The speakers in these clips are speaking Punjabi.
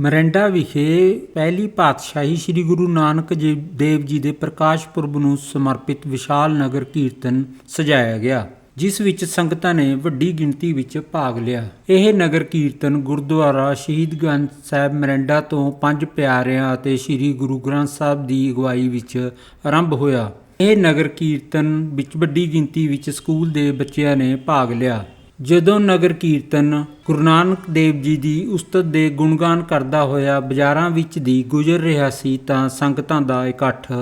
ਮਰਿੰਡਾ ਵਿਖੇ ਪਹਿਲੀ ਪਾਤਸ਼ਾਹੀ ਸ੍ਰੀ ਗੁਰੂ ਨਾਨਕ ਜੀ- ਦੇਵ ਜੀ ਦੇ ਪ੍ਰਕਾਸ਼ ਪੁਰਬ ਨੂੰ ਸਮਰਪਿਤ ਵਿਸ਼ਾਲ ਨਗਰ ਕੀਰਤਨ ਸਜਾਇਆ ਗਿਆ, ਜਿਸ ਵਿੱਚ ਸੰਗਤਾਂ ਨੇ ਵੱਡੀ ਗਿਣਤੀ ਵਿੱਚ ਭਾਗ ਲਿਆ। ਇਹ ਨਗਰ ਕੀਰਤਨ ਗੁਰਦੁਆਰਾ ਸ਼ਹੀਦਗੰਜ ਸਾਹਿਬ ਮਰਿੰਡਾ ਤੋਂ ਪੰਜ ਪਿਆਰਿਆਂ ਅਤੇ ਸ੍ਰੀ ਗੁਰੂ ਗ੍ਰੰਥ ਸਾਹਿਬ ਦੀ ਅਗਵਾਈ ਵਿੱਚ ਆਰੰਭ ਹੋਇਆ। ਇਹ ਨਗਰ ਕੀਰਤਨ ਵਿੱਚ ਵੱਡੀ ਗਿਣਤੀ ਵਿੱਚ ਸਕੂਲ ਦੇ ਬੱਚਿਆਂ ਨੇ ਭਾਗ ਲਿਆ। ਜਦੋਂ ਨਗਰ ਕੀਰਤਨ ਗੁਰੂ ਨਾਨਕ ਦੇਵ ਜੀ ਦੀ ਉਸਤਤ ਦੇ ਗੁਣਗਾਨ ਕਰਦਾ ਹੋਇਆ ਬਾਜ਼ਾਰਾਂ ਵਿੱਚ ਦੀ ਗੁਜ਼ਰ ਰਿਹਾ ਸੀ ਤਾਂ ਸੰਗਤਾਂ ਦਾ ਇਕੱਠ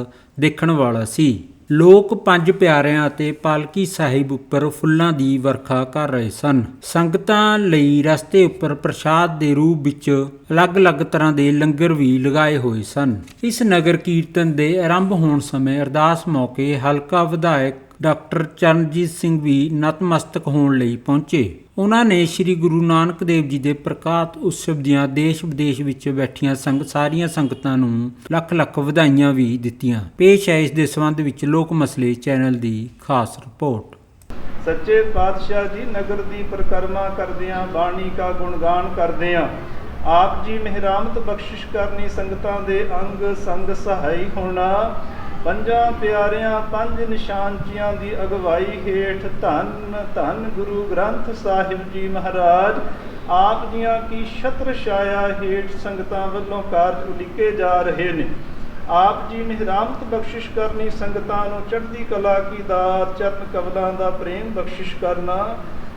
ਦੇਖਣ ਵਾਲਾ ਸੀ। ਲੋਕ ਪੰਜ ਪਿਆਰਿਆਂ ਅਤੇ ਪਾਲਕੀ ਸਾਹਿਬ ਉੱਪਰ ਫੁੱਲਾਂ ਦੀ ਵਰਖਾ ਕਰ ਰਹੇ ਸਨ। ਸੰਗਤਾਂ ਲਈ ਰਸਤੇ ਉੱਪਰ ਪ੍ਰਸ਼ਾਦ ਦੇ ਰੂਪ ਵਿੱਚ ਅਲੱਗ-ਅਲੱਗ ਤਰ੍ਹਾਂ ਦੇ ਲੰਗਰ ਵੀ ਲਗਾਏ ਹੋਏ ਸਨ। ਇਸ ਨਗਰ ਕੀਰਤਨ ਦੇ ਆਰੰਭ ਹੋਣ ਸਮੇਂ ਅਰਦਾਸ ਮੌਕੇ ਹਲਕਾ ਵਿਧਾਇਕ ਡਾਕਟਰ ਚਰਨਜੀਤ ਸਿੰਘ ਵੀ ਨਤਮਸਤਕ ਹੋਣ ਲਈ ਪਹੁੰਚੇ। ਉਹਨਾਂ ਨੇ ਸ੍ਰੀ ਗੁਰੂ ਨਾਨਕ ਦੇਵ ਜੀ ਦੇ ਪ੍ਰਕਾਸ਼ ਉਤਸਵ ਦੀਆਂ ਦੇਸ਼ ਵਿਦੇਸ਼ ਵਿੱਚ ਬੈਠੀਆਂ ਸੰਗ, ਸਾਰੀਆਂ ਸੰਗਤਾਂ ਨੂੰ ਲੱਖ ਲੱਖ ਵਧਾਈਆਂ ਵੀ ਦਿੱਤੀਆਂ। ਪੇਸ਼ ਹੈ ਇਸ ਦੇ ਸੰਬੰਧ ਵਿੱਚ ਲੋਕ ਮਸਲੇ ਚੈਨਲ ਦੀ ਖਾਸ ਰਿਪੋਰਟ। ਸੱਚੇ ਪਾਤਸ਼ਾਹ ਜੀ, ਨਗਰ ਦੀ ਪਰਿਕਰਮਾ ਕਰਦਿਆਂ ਬਾਣੀ ਕਾ ਗੁਣਗਾਨ ਕਰਦਿਆਂ ਆਪ ਜੀ ਮਹਿਰਾਮਤ ਬਖਸ਼ਿਸ਼ ਕਰਨੀ ਸੰਗਤਾਂ ਦੇ ਅੰਗ ਸੰਗ ਸਹਾਈ ਹੋਣਾ। ਪੰਜਾਂ ਪਿਆਰਿਆਂ ਪੰਜ ਨਿਸ਼ਾਨਚੀਆਂ ਦੀ ਅਗਵਾਈ ਹੇਠ ਧੰਨ ਧੰਨ ਗੁਰੂ ਗ੍ਰੰਥ ਸਾਹਿਬ ਜੀ ਮਹਾਰਾਜ, ਆਪ ਜੀਆਂ ਕੀ ਛਤਰ ਛਾਇਆ ਹੇਠ ਸੰਗਤਾਂ ਵੱਲੋਂ ਕਾਰਜ ਉਲੀਕੇ ਜਾ ਰਹੇ ਨੇ। ਆਪ ਜੀ ਮਿਹਰਾਮਤ ਬਖਸ਼ਿਸ਼ ਕਰਨੀ, ਸੰਗਤਾਂ ਨੂੰ ਚੜ੍ਹਦੀ ਕਲਾ ਕੀ ਦਾਤ ਚਰਨ ਕਵਲਾਂ ਦਾ ਪ੍ਰੇਮ ਬਖਸ਼ਿਸ਼ ਕਰਨਾ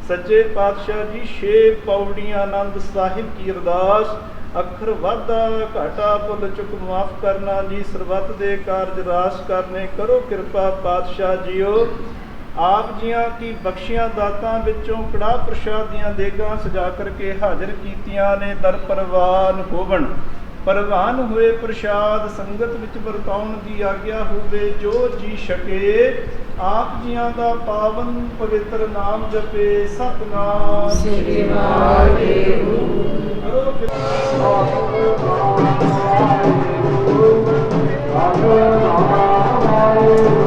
ਸੱਚੇ ਪਾਤਸ਼ਾਹ ਜੀ, ਛੇ ਪੌੜੀਆਂ ਆਨੰਦ ਸਾਹਿਬ ਕੀ ਅਰਦਾਸ? ਅੱਖਰ ਵਾਧਾ, ਘਾਟਾ ਭੁੱਲ ਚੁੱਕ ਮਾਫ ਕਰਨਾ ਜੀ, ਸਰਬੱਤ ਦੇ ਕਾਰਜ ਰਾਸ ਕਰਨੇ, ਕਰੋ ਕਿਰਪਾ ਪਾਤਸ਼ਾਹ ਜੀਓ। ਆਪ ਜੀਆਂ ਕੀ ਬਖਸ਼ੀਆਂ ਦਾਤਾਂ ਵਿੱਚੋਂ, ਕੜਾ ਪ੍ਰਸ਼ਾਦ ਦੀਆਂ ਦੇਗਾਂ ਸਜਾ ਕਰਕੇ ਹਾਜ਼ਰ ਕੀਤੀਆਂ ਨੇ ਦਰ ਪਰਵਾਨ ਹੋਵਣ। ਪਰਵਾਨ ਹੋਏ ਪ੍ਰਸ਼ਾਦ ਸੰਗਤ ਵਿੱਚ ਵਰਤਾਉਣ ਦੀ ਆਗਿਆ ਹੋਵੇ ਜੋ ਜੀ ਛਕੇ ਆਪ ਜੀਆਂ ਦਾ ਪਾਵਨ ਪਵਿੱਤਰ ਨਾਮ ਜਪੇ। ਸਤਨਾਮ ਸ੍ਰੀ ਵਾਹਿਗੁਰੂ। ਕਰੋ ਧੰਨ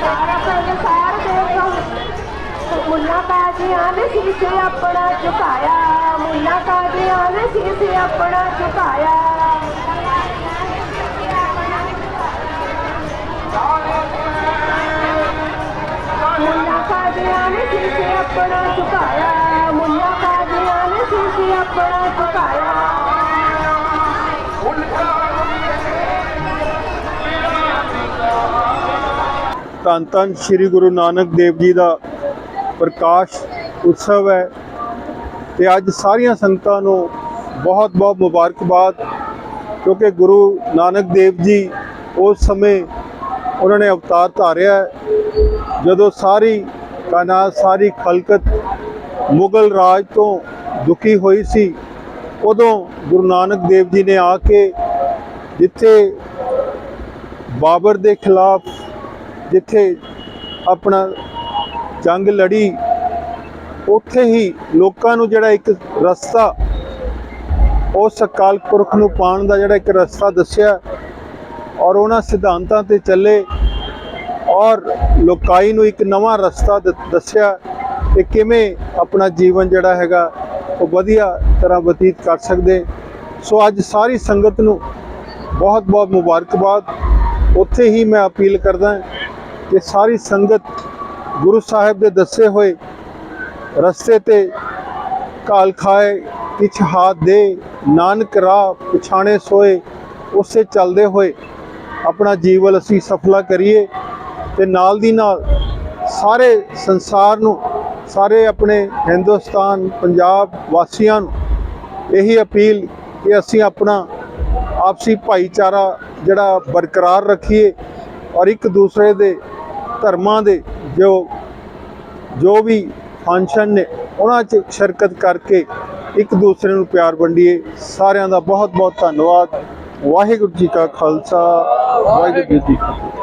ਸਾਰਾ ਸੰਸਾਰ ਦੇਖੋ ਮੁੱਲਾ ਕਾਜੀਆਂ ਨੇ ਸੀਸੇ ਆਪਣਾ ਝੁਕਾਇਆ ਮੁੱਲਾ ਕਾਜੀਆਂ ਨੇ ਸੀਸੇ ਆਪਣਾ ਝੁਕਾਇਆ ਮੁੱਲਾ ਕਾਜੀਆਂ ਨੇ ਸੀਸੇ ਆਪਣਾ ਝੁਕਾਇਆ ਧੰਨ ਧੰਨ ਸ੍ਰੀ ਗੁਰੂ ਨਾਨਕ ਦੇਵ ਜੀ ਦਾ ਪ੍ਰਕਾਸ਼ ਉਤਸਵ ਹੈ ਤੇ ਅੱਜ ਸਾਰੀਆਂ ਸੰਗਤਾਂ ਨੂੰ ਬਹੁਤ ਬਹੁਤ ਮੁਬਾਰਕਬਾਦ, ਕਿਉਂਕਿ ਗੁਰੂ ਨਾਨਕ ਦੇਵ ਜੀ ਉਸ ਸਮੇਂ ਉਹਨਾਂ ਨੇ ਅਵਤਾਰ ਧਾਰਿਆ ਜਦੋਂ ਸਾਰੀ ਕਾਇਨਾਤ, ਸਾਰੀ ਖਲਕਤ ਮੁਗਲ ਰਾਜ ਤੋਂ ਦੁਖੀ ਹੋਈ ਸੀ, ਉਦੋਂ ਗੁਰੂ ਨਾਨਕ ਦੇਵ ਜੀ ਨੇ ਆ ਕੇ ਜਿੱਥੇ ਬਾਬਰ ਦੇ ਖਿਲਾਫ ਜਿੱਥੇ ਆਪਣਾ ਜੰਗ ਲੜੀ, ਉੱਥੇ ਹੀ ਲੋਕਾਂ ਨੂੰ ਜਿਹੜਾ ਇੱਕ ਰਸਤਾ ਉਸ ਅਕਾਲ ਪੁਰਖ ਨੂੰ ਪਾਉਣ ਦਾ ਜਿਹੜਾ ਇੱਕ ਰਸਤਾ ਦੱਸਿਆ ਔਰ ਉਹਨਾਂ ਸਿਧਾਂਤਾਂ ਤੇ ਚੱਲੇ ਔਰ ਲੋਕਾਈ ਨੂੰ ਇੱਕ ਨਵਾਂ ਰਸਤਾ ਦ- ਦੱਸਿਆ ਕਿ ਕਿਵੇਂ ਆਪਣਾ ਜੀਵਨ ਜਿਹੜਾ ਹੈਗਾ, ਉਹ ਵਧੀਆ ਤਰ੍ਹਾਂ ਬਤੀਤ ਕਰ ਸਕਦੇ। ਸੋ ਅੱਜ ਸਾਰੀ ਸੰਗਤ ਨੂੰ ਬਹੁਤ ਬਹੁਤ ਮੁਬਾਰਕਬਾਦ। ਉੱਥੇ ਹੀ ਮੈਂ ਅਪੀਲ ਕਰਦਾ ਕਿ ਸਾਰੀ ਸੰਗਤ ਗੁਰੂ ਸਾਹਿਬ ਦੇ ਦੱਸੇ ਹੋਏ ਰਸਤੇ ਤੇ ਕਾਲ ਖਾਏ ਕਿਛ ਹਾਥ ਦੇ, ਨਾਨਕ ਰਾਹ ਪਛਾਣੇ ਸੋਏ, ਉਸੇ ਚੱਲਦੇ ਹੋਏ ਆਪਣਾ ਜੀਵਨ ਅਸੀਂ ਸਫਲਾ ਕਰੀਏ ਤੇ ਨਾਲ ਦੀ ਨਾਲ ਸਾਰੇ ਸੰਸਾਰ ਨੂੰ, ਸਾਰੇ ਆਪਣੇ ਹਿੰਦੁਸਤਾਨ, ਪੰਜਾਬ ਵਾਸੀਆਂ ਨੂੰ ਇਹੀ ਅਪੀਲ ਕਿ ਅਸੀਂ ਆਪਣਾ ਆਪਸੀ ਭਾਈਚਾਰਾ ਜਿਹੜਾ ਬਰਕਰਾਰ ਰੱਖੀਏ ਔਰ ਇੱਕ ਦੂਸਰੇ ਦੇ ਧਰਮਾਂ ਦੇ ਜੋ ਜੋ ਵੀ ਫੰਕਸ਼ਨ ਨੇ, ਉਹਨਾਂ 'ਚ ਸ਼ਿਰਕਤ ਕਰਕੇ ਇੱਕ ਦੂਸਰੇ ਨੂੰ ਪਿਆਰ ਵੰਡੀਏ। ਸਾਰਿਆਂ ਦਾ ਬਹੁਤ ਬਹੁਤ ਧੰਨਵਾਦ। ਵਾਹਿਗੁਰੂ ਜੀ ਕਾ ਖਾਲਸਾ, ਵਾਹਿਗੁਰੂ ਜੀ ਕੀ ਫਤਿਹ।